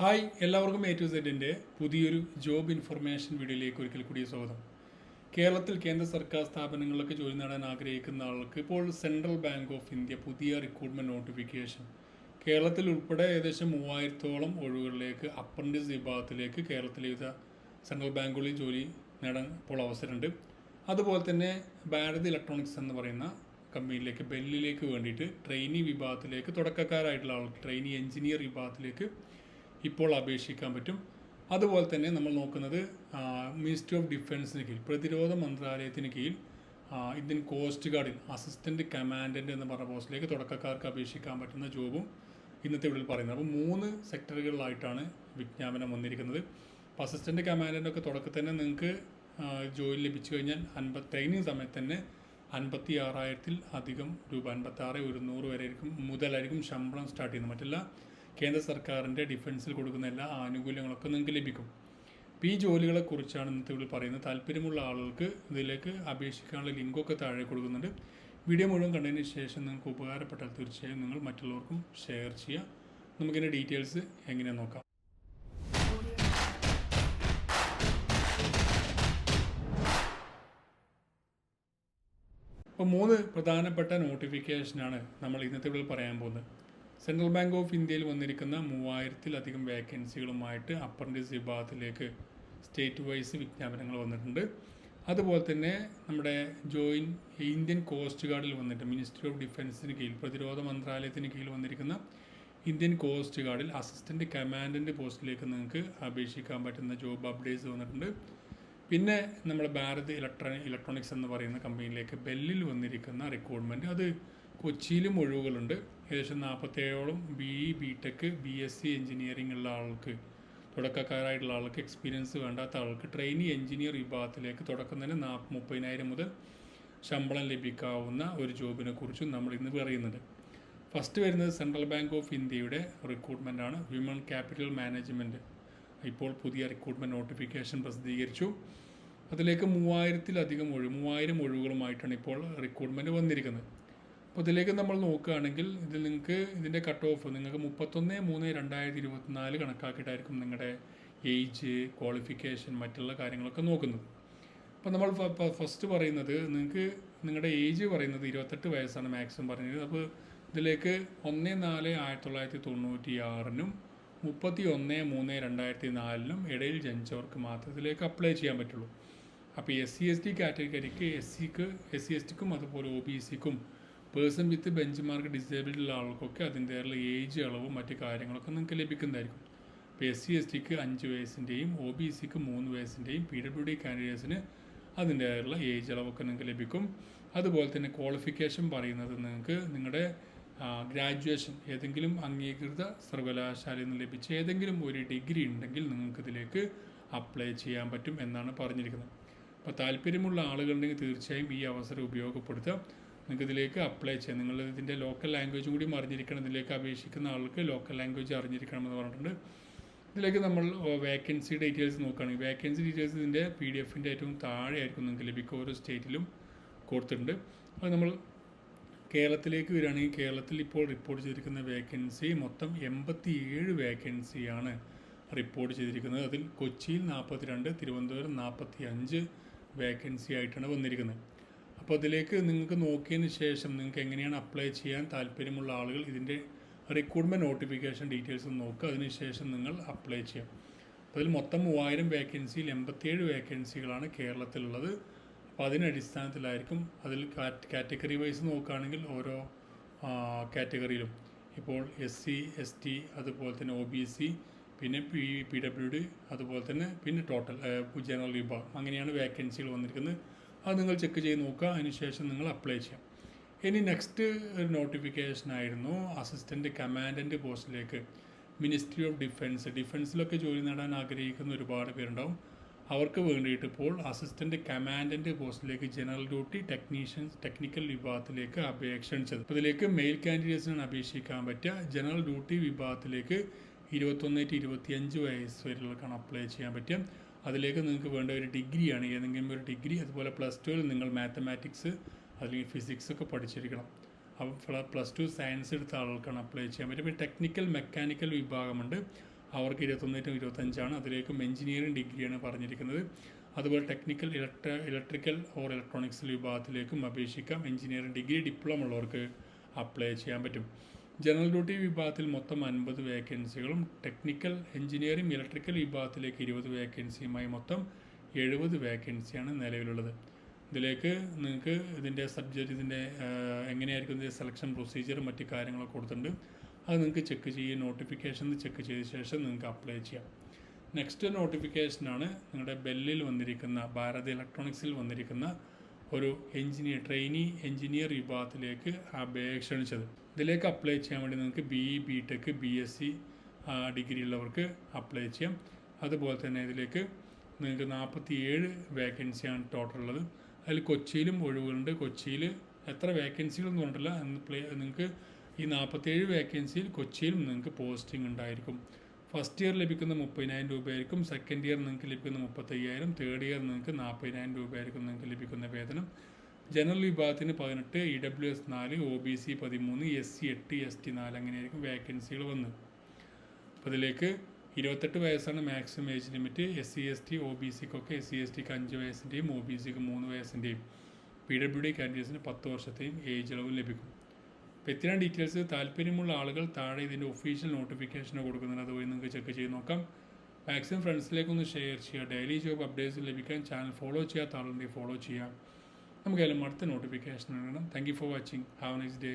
Hi എല്ലാവർക്കും A to സെഡിന്റെ പുതിയൊരു job information വീഡിയോയിലേക്ക് ഒരിക്കൽ കൂടി സ്വാഗതം. കേരളത്തിൽ കേന്ദ്ര സർക്കാർ സ്ഥാപനങ്ങളിലൊക്കെ ജോലി നേടാൻ ആഗ്രഹിക്കുന്ന ആൾക്ക് ഇപ്പോൾ സെൻട്രൽ ബാങ്ക് ഓഫ് ഇന്ത്യ പുതിയ റിക്രൂട്ട്മെന്റ് നോട്ടിഫിക്കേഷൻ കേരളത്തിൽ ഉൾപ്പെടെ ഏകദേശം മൂവായിരത്തോളം ഒഴിവുകളിലേക്ക് അപ്രന്റീസ് വിഭാഗത്തിലേക്ക് കേരളത്തിലെ വിവിധ സെൻട്രൽ ബാങ്കുകളിൽ ജോലി നേടാൻ ഇപ്പോൾ അവസരമുണ്ട്. അതുപോലെ തന്നെ ഭാരത് ഇലക്ട്രോണിക്സ് എന്ന് പറയുന്ന കമ്പനിയിലേക്ക് ബെല്ലിലേക്ക് വേണ്ടിയിട്ട് ട്രെയിനി വിഭാഗത്തിലേക്ക് തുടക്കക്കാരായിട്ടുള്ള ആൾക്ക് ട്രെയിനി എഞ്ചിനീയർ വിഭാഗത്തിലേക്ക് ഇപ്പോൾ അപേക്ഷിക്കാൻ പറ്റും. അതുപോലെ തന്നെ നമ്മൾ നോക്കുന്നത് മിനിസ്ട്രി ഓഫ് ഡിഫൻസിന് കീഴിൽ പ്രതിരോധ മന്ത്രാലയത്തിന് കീഴിൽ ഇന്ത്യൻ കോസ്റ്റ് ഗാർഡിൽ അസിസ്റ്റന്റ് കമാൻഡന്റ് എന്ന് പറഞ്ഞ പോസ്റ്റിലേക്ക് തുടക്കക്കാർക്ക് അപേക്ഷിക്കാൻ പറ്റുന്ന ജോബും ഇന്നത്തെ ഇവിടെ പറയുന്നത്. അപ്പോൾ മൂന്ന് സെക്ടറുകളിലായിട്ടാണ് വിജ്ഞാപനം വന്നിരിക്കുന്നത്. അപ്പോൾ അസിസ്റ്റന്റ് കമാൻഡന്റ് തുടക്കത്തിൽ തന്നെ നിങ്ങൾക്ക് ജോലി ലഭിച്ചു കഴിഞ്ഞാൽ അൻപത് ട്രെയിനിങ് സമയത്ത് തന്നെ അൻപത്തി ആറായിരത്തിൽ അധികം രൂപ അൻപത്തി ആറ് ഒരുന്നൂറ് വരെ ആയിരിക്കും മുതലായിരിക്കും ശമ്പളം സ്റ്റാർട്ട് ചെയ്യുന്നത്. മറ്റെല്ലാ കേന്ദ്ര സർക്കാരിന്റെ ഡിഫൻസിൽ കൊടുക്കുന്ന എല്ലാ ആനുകൂല്യങ്ങളൊക്കെ നിങ്ങൾക്ക് ലഭിക്കും. അപ്പോൾ ഈ ജോലികളെ കുറിച്ചാണ് ഇന്നത്തെ ഇവിടെ പറയുന്നത്. താല്പര്യമുള്ള ആളുകൾക്ക് ഇതിലേക്ക് അപേക്ഷിക്കാനുള്ള ലിങ്കൊക്കെ താഴെ കൊടുക്കുന്നുണ്ട്. വീഡിയോ മുഴുവൻ കണ്ടതിന് ശേഷം നിങ്ങൾക്ക് ഉപകാരപ്പെട്ടാൽ തീർച്ചയായും നിങ്ങൾ മറ്റുള്ളവർക്കും ഷെയർ ചെയ്യുക. നമുക്കിതിന്റെ ഡീറ്റെയിൽസ് എങ്ങനെ നോക്കാം. അപ്പോൾ മൂന്ന് പ്രധാനപ്പെട്ട നോട്ടിഫിക്കേഷനാണ് നമ്മൾ ഇന്നത്തെ ഇവിടെ പറയാൻ പോകുന്നത്. സെൻട്രൽ ബാങ്ക് ഓഫ് ഇന്ത്യയിൽ വന്നിരിക്കുന്ന മൂവായിരത്തിലധികം വേക്കൻസികളുമായിട്ട് അപ്രന്റീസ് വിഭാഗത്തിലേക്ക് സ്റ്റേറ്റ് വൈസ് വിജ്ഞാപനങ്ങൾ വന്നിട്ടുണ്ട്. അതുപോലെ തന്നെ നമ്മുടെ ജോയിൻ ഇന്ത്യൻ കോസ്റ്റ് ഗാർഡിൽ വന്നിട്ട് മിനിസ്ട്രി ഓഫ് ഡിഫൻസിന് കീഴിൽ പ്രതിരോധ മന്ത്രാലയത്തിന് കീഴിൽ വന്നിരിക്കുന്ന ഇന്ത്യൻ കോസ്റ്റ് ഗാർഡിൽ അസിസ്റ്റന്റ് കമാൻഡന്റ് പോസ്റ്റിലേക്ക് നിങ്ങൾക്ക് അപേക്ഷിക്കാൻ പറ്റുന്ന ജോബ് അപ്ഡേറ്റ്സ് വന്നിട്ടുണ്ട്. പിന്നെ നമ്മുടെ ഭാരത് ഇലക്ട്രോണിക് ഇലക്ട്രോണിക്സ് എന്ന് പറയുന്ന കമ്പനിയിലേക്ക് ബെല്ലിൽ വന്നിരിക്കുന്ന റിക്രൂട്ട്മെന്റ് അത് കൊച്ചിയിലും ഒഴിവുകളുണ്ട് ഏകദേശം നാൽപ്പത്തേഴോളം B E B tech B S C engineering ഉള്ള ആൾക്ക് തുടക്കക്കാരായിട്ടുള്ള ആൾക്ക് എക്സ്പീരിയൻസ് വേണ്ടാത്ത ആൾക്ക് ട്രെയിനി എഞ്ചിനീയർ വിഭാഗത്തിലേക്ക് തുടക്കം തന്നെ നാ മുപ്പതിനായിരം മുതൽ ശമ്പളം ലഭിക്കാവുന്ന ഒരു ജോബിനെ കുറിച്ചും നമ്മൾ ഇന്ന് പറയുന്നുണ്ട്. ഫസ്റ്റ് വരുന്നത് സെൻട്രൽ ബാങ്ക് ഓഫ് ഇന്ത്യയുടെ റിക്രൂട്ട്മെന്റ് ആണ്. ഹ്യൂമൻ ക്യാപിറ്റൽ മാനേജ്മെന്റ് ഇപ്പോൾ പുതിയ റിക്രൂട്ട്മെന്റ് നോട്ടിഫിക്കേഷൻ പ്രസിദ്ധീകരിച്ചു. അതിലേക്ക് മൂവായിരത്തിലധികം ഒഴിവ് മൂവായിരം ഒഴിവുകളുമായിട്ടാണ് ഇപ്പോൾ റിക്രൂട്ട്മെന്റ് വന്നിരിക്കുന്നത്. അപ്പോൾ ഇതിലേക്ക് നമ്മൾ നോക്കുകയാണെങ്കിൽ ഇതിൽ നിങ്ങൾക്ക് ഇതിന്റെ കട്ട് ഓഫ് നിങ്ങൾക്ക് മുപ്പത്തൊന്ന് മൂന്ന് രണ്ടായിരത്തി ഇരുപത്തിനാല് കണക്കാക്കിയിട്ടായിരിക്കും നിങ്ങളുടെ ഏജ് ക്വാളിഫിക്കേഷൻ മറ്റുള്ള കാര്യങ്ങളൊക്കെ നോക്കുന്നത്. അപ്പോൾ നമ്മൾ ഫസ്റ്റ് പറയുന്നത് നിങ്ങൾക്ക് നിങ്ങളുടെ ഏജ് പറയുന്നത് ഇരുപത്തെട്ട് വയസ്സാണ് മാക്സിമം പറഞ്ഞത് അപ്പോൾ ഇതിലേക്ക് ഒന്ന് നാല് ആയിരത്തി തൊള്ളായിരത്തി തൊണ്ണൂറ്റി ആറിനും മുപ്പത്തി ഒന്ന് മൂന്ന് രണ്ടായിരത്തി നാലിനും ഇടയിൽ ജനിച്ചവർക്ക് മാത്രം ഇതിലേക്ക് അപ്ലൈ ചെയ്യാൻ പറ്റുള്ളൂ. അപ്പോൾ എസ് സി എസ് ടി കാറ്റഗറിക്ക് എസ് സിക്ക് എസ് സി എസ് ടിക്കും അതുപോലെ ഒ ബി സിക്കും person with bench mark disabled ഉള്ള ആൾക്കൊക്കെ അതിന്റെയുള്ള ഏജ് അളവും മറ്റു കാര്യങ്ങളൊക്കെ നിങ്ങൾക്ക് ലഭിക്കുന്നതായിരിക്കും. ഇപ്പോൾ എസ് സി എസ് ടിക്ക് അഞ്ച് വയസ്സിന്റെയും ഒ ബി സിക്ക് മൂന്ന് വയസ്സിന്റെയും പി ഡബ്ല്യു ഡി കാൻഡിഡേറ്റ്സിന് അതിന്റെതായുള്ള ഏജ് അളവൊക്കെ നിങ്ങൾക്ക് ലഭിക്കും. അതുപോലെ തന്നെ ക്വാളിഫിക്കേഷൻ പറയുന്നത് നിങ്ങൾക്ക് നിങ്ങളുടെ ഗ്രാജുവേഷൻ ഏതെങ്കിലും അംഗീകൃത സർവകലാശാലയിൽ നിന്ന് ലഭിച്ച ഏതെങ്കിലും ഒരു ഡിഗ്രി ഉണ്ടെങ്കിൽ നിങ്ങൾക്ക് ഇതിലേക്ക് അപ്ലൈ ചെയ്യാൻ പറ്റും എന്നാണ് പറഞ്ഞിരിക്കുന്നത്. അപ്പോൾ താല്പര്യമുള്ള ആളുകളുണ്ടെങ്കിൽ തീർച്ചയായും ഈ അവസരം ഉപയോഗപ്പെടുത്തുക. നിങ്ങൾക്ക് ഇതിലേക്ക് അപ്ലൈ ചെയ്യാം. നിങ്ങൾ ഇതിന്റെ ലോക്കൽ ലാംഗ്വേജ് കൂടി അറിഞ്ഞിരിക്കണം ഇതിലേക്ക് അപേക്ഷിക്കുന്ന ആൾക്ക് ലോക്കൽ ലാംഗ്വേജ് അറിഞ്ഞിരിക്കണം എന്ന് പറഞ്ഞിട്ടുണ്ട്. ഇതിലേക്ക് നമ്മൾ വേക്കൻസി ഡീറ്റെയിൽസ് നോക്കുകയാണെങ്കിൽ വേക്കൻസി ഡീറ്റെയിൽസ് ഇതിന്റെ പി ഡി എഫിന്റെ ഏറ്റവും താഴെയായിരിക്കും നിങ്ങൾക്ക് ലഭിക്കുക. ഓരോ സ്റ്റേറ്റിലും കൊടുത്തിട്ടുണ്ട്. അത് നമ്മൾ കേരളത്തിലേക്ക് വരികയാണെങ്കിൽ കേരളത്തിൽ ഇപ്പോൾ റിപ്പോർട്ട് ചെയ്തിരിക്കുന്ന വേക്കൻസി മൊത്തം എൺപത്തി ഏഴ് വേക്കൻസിയാണ് റിപ്പോർട്ട് ചെയ്തിരിക്കുന്നത്. അതിൽ കൊച്ചിയിൽ നാൽപ്പത്തിരണ്ട് തിരുവനന്തപുരം നാൽപ്പത്തി അഞ്ച് വേക്കൻസി ആയിട്ടാണ് വന്നിരിക്കുന്നത്. അപ്പോൾ അതിലേക്ക് നിങ്ങൾക്ക് നോക്കിയതിന് ശേഷം നിങ്ങൾക്ക് എങ്ങനെയാണ് അപ്ലൈ ചെയ്യാൻ താല്പര്യമുള്ള ആളുകൾ ഇതിന്റെ റിക്രൂട്ട്മെന്റ് നോട്ടിഫിക്കേഷൻ ഡീറ്റെയിൽസ് നോക്കുക. അതിനുശേഷം നിങ്ങൾ അപ്ലൈ ചെയ്യാം. അപ്പോൾ അതിൽ മൊത്തം മൂവായിരം വേക്കൻസിയിൽ എൺപത്തിയേഴ് വേക്കൻസികളാണ് കേരളത്തിലുള്ളത്. അപ്പോൾ അതിനടിസ്ഥാനത്തിലായിരിക്കും അതിൽ കാറ്റഗറി വൈസ് നോക്കുകയാണെങ്കിൽ ഓരോ കാറ്റഗറിയിലും ഇപ്പോൾ എസ് സി എസ് ടി അതുപോലെ തന്നെ ഒ ബി സി പിന്നെ പി പി ഡബ്ല്യു ഡി അതുപോലെ തന്നെ പിന്നെ ടോട്ടൽ ജനറൽ വിഭാഗം. അങ്ങനെയാണ് വേക്കൻസികൾ വന്നിരിക്കുന്നത്. അത് നിങ്ങൾ ചെക്ക് ചെയ്ത് നോക്കുക. അതിനുശേഷം നിങ്ങൾ അപ്ലൈ ചെയ്യാം. ഇനി നെക്സ്റ്റ് ഒരു നോട്ടിഫിക്കേഷൻ ആയിരുന്നു. അസിസ്റ്റന്റ് കമാൻഡന്റ് പോസ്റ്റിലേക്ക് മിനിസ്ട്രി ഓഫ് ഡിഫൻസ് ഡിഫൻസിലൊക്കെ ജോലി നേടാൻ ആഗ്രഹിക്കുന്ന ഒരുപാട് പേരുണ്ടാവും. അവർക്ക് വേണ്ടിയിട്ട് ഇപ്പോൾ അസിസ്റ്റന്റ് കമാൻഡന്റ് പോസ്റ്റിലേക്ക് ജനറൽ ഡ്യൂട്ടി ടെക്നീഷ്യൻസ് ടെക്നിക്കൽ വിഭാഗത്തിലേക്ക് അപേക്ഷ ക്ഷണിച്ചത് അപ്പോൾ ഇതിലേക്ക് മെയിൽ കാൻഡിഡേറ്റ്സിനാണ് അപേക്ഷിക്കാൻ പറ്റുക. ജനറൽ ഡ്യൂട്ടി വിഭാഗത്തിലേക്ക് ഇരുപത്തൊന്ന് ടു ഇരുപത്തിയഞ്ച് വയസ്സ് വരെയുള്ളവർക്കാണ് അപ്ലൈ ചെയ്യാൻ പറ്റുക. അതിലേക്ക് നിങ്ങൾക്ക് വേണ്ട ഒരു ഡിഗ്രിയാണ്. ഏതെങ്കിലും ഒരു ഡിഗ്രി അതുപോലെ പ്ലസ് ടുവിൽ നിങ്ങൾ മാത്തമാറ്റിക്സ് അല്ലെങ്കിൽ ഫിസിക്സ് ഒക്കെ പഠിച്ചിരിക്കണം. അപ്പോൾ പ്ലസ് ടു സയൻസ് എടുത്ത ആളുകൾക്കാണ് അപ്ലൈ ചെയ്യാൻ പറ്റും. പിന്നെ ടെക്നിക്കൽ മെക്കാനിക്കൽ വിഭാഗമുണ്ട്. അവർക്ക് ഇരുപത്തൊന്നേറ്റം ഇരുപത്തഞ്ചാണ്. അതിലേക്കും എഞ്ചിനീയറിംഗ് ഡിഗ്രിയാണ് പറഞ്ഞിരിക്കുന്നത്. അതുപോലെ ടെക്നിക്കൽ ഇലക്ട്ര ഇലക്ട്രിക്കൽ ഓർ ഇലക്ട്രോണിക്സ് വിഭാഗത്തിലേക്കും അപേക്ഷിക്കാം. എഞ്ചിനീയറിംഗ് ഡിഗ്രി ഡിപ്ലോമ ഉള്ളവർക്ക് അപ്ലൈ ചെയ്യാൻ പറ്റും. ജനറൽ ഡ്യൂട്ടി വിഭാഗത്തിൽ മൊത്തം അൻപത് വേക്കൻസികളും ടെക്നിക്കൽ എഞ്ചിനീയറിംഗ് ഇലക്ട്രിക്കൽ വിഭാഗത്തിലേക്ക് ഇരുപത് വേക്കൻസിയുമായി മൊത്തം എഴുപത് വേക്കൻസിയാണ് നിലവിലുള്ളത്. ഇതിലേക്ക് നിങ്ങൾക്ക് ഇതിന്റെ സബ്ജക്റ്റ് ഇതിന്റെ എങ്ങനെയായിരിക്കും ഇതിന്റെ സെലക്ഷൻ പ്രൊസീജിയർ മറ്റ് കാര്യങ്ങളൊക്കെ കൊടുത്തിട്ടുണ്ട്. അത് നിങ്ങൾക്ക് ചെക്ക് ചെയ്യുക നോട്ടിഫിക്കേഷൻ ചെക്ക് ചെയ്ത ശേഷം നിങ്ങൾക്ക് അപ്ലൈ ചെയ്യാം. നെക്സ്റ്റ് നോട്ടിഫിക്കേഷനാണ് നിങ്ങളുടെ ബെല്ലിൽ വന്നിരിക്കുന്ന ഭാരത് ഇലക്ട്രോണിക്സിൽ വന്നിരിക്കുന്ന ഒരു എഞ്ചിനീയർ ട്രെയിനി എഞ്ചിനീയർ വിഭാഗത്തിലേക്ക് അപേക്ഷ ക്ഷണിച്ചത്. ഇതിലേക്ക് അപ്ലൈ ചെയ്യാൻ വേണ്ടി നിങ്ങൾക്ക് B E B tech B S C degree ഉള്ളവർക്ക് അപ്ലൈ ചെയ്യാം. അതുപോലെ തന്നെ ഇതിലേക്ക് നിങ്ങൾക്ക് നാൽപ്പത്തി ഏഴ് വേക്കൻസിയാണ് ടോട്ടൽ ഉള്ളത്. അതിൽ കൊച്ചിയിലും ഒഴിവുകളുണ്ട്. കൊച്ചിയിൽ എത്ര വേക്കൻസികളെന്ന് പറഞ്ഞിട്ടില്ല. നിങ്ങൾക്ക് ഈ നാൽപ്പത്തേഴ് വേക്കൻസിയിൽ കൊച്ചിയിലും നിങ്ങൾക്ക് പോസ്റ്റിംഗ് ഉണ്ടായിരിക്കും. ഫസ്റ്റ് ഇയർ ലഭിക്കുന്ന മുപ്പതിനായിരം രൂപയായിരിക്കും. സെക്കൻഡ് ഇയർ നിങ്ങൾക്ക് ലഭിക്കുന്ന മുപ്പത്തയ്യായിരം. തേർഡ് ഇയർ നിങ്ങൾക്ക് നാൽപ്പതിനായിരം രൂപയായിരിക്കും നിങ്ങൾക്ക് ലഭിക്കുന്ന വേതനം. ജനറൽ വിഭാഗത്തിന് പതിനെട്ട് ഇ ഡബ്ല്യു എസ് നാല് ഒ ബി സി പതിമൂന്ന് എസ് സി എട്ട് എസ് ടി നാല് അങ്ങനെയായിരിക്കും വേക്കൻസികൾ വന്ന് അപ്പോൾ ഇതിലേക്ക് ഇരുപത്തെട്ട് വയസ്സാണ് maximum age limit S C S T O B സിക്കൊക്കെ S C S ടിക്ക് അഞ്ച് വയസ്സിന്റെയും ഒ ബി സിക്ക് മൂന്ന് വയസ്സിന്റെയും പി ഡബ്ല്യു ഡി കാൻഡിഡേറ്റ്സിന് പത്ത് വർഷത്തെയും ഏജ് ഇളവും ലഭിക്കും. അപ്പോൾ ഇത്തരം ഡീറ്റെയിൽസ് താല്പര്യമുള്ള ആളുകൾ താഴെ ഇതിന്റെ ഒഫീഷ്യൽ നോട്ടിഫിക്കേഷൻ കൊടുക്കുന്നുണ്ട്. അതുവഴി നിങ്ങൾക്ക് ചെക്ക് ചെയ്ത് നോക്കാം. മാക്സിമം ഫ്രണ്ട്സിലേക്കൊന്ന് ഷെയർ ചെയ്യുക. ഡെയിലി ജോബ് അപ്ഡേറ്റ്സ് ലഭിക്കാൻ ചാനൽ ഫോളോ ചെയ്യാത്ത ആളുണ്ടെങ്കിൽ ഫോളോ ചെയ്യാം നമുക്കെല്ലാം അടുത്ത നോട്ടിഫിക്കേഷൻ വേണം thank you for watching have next day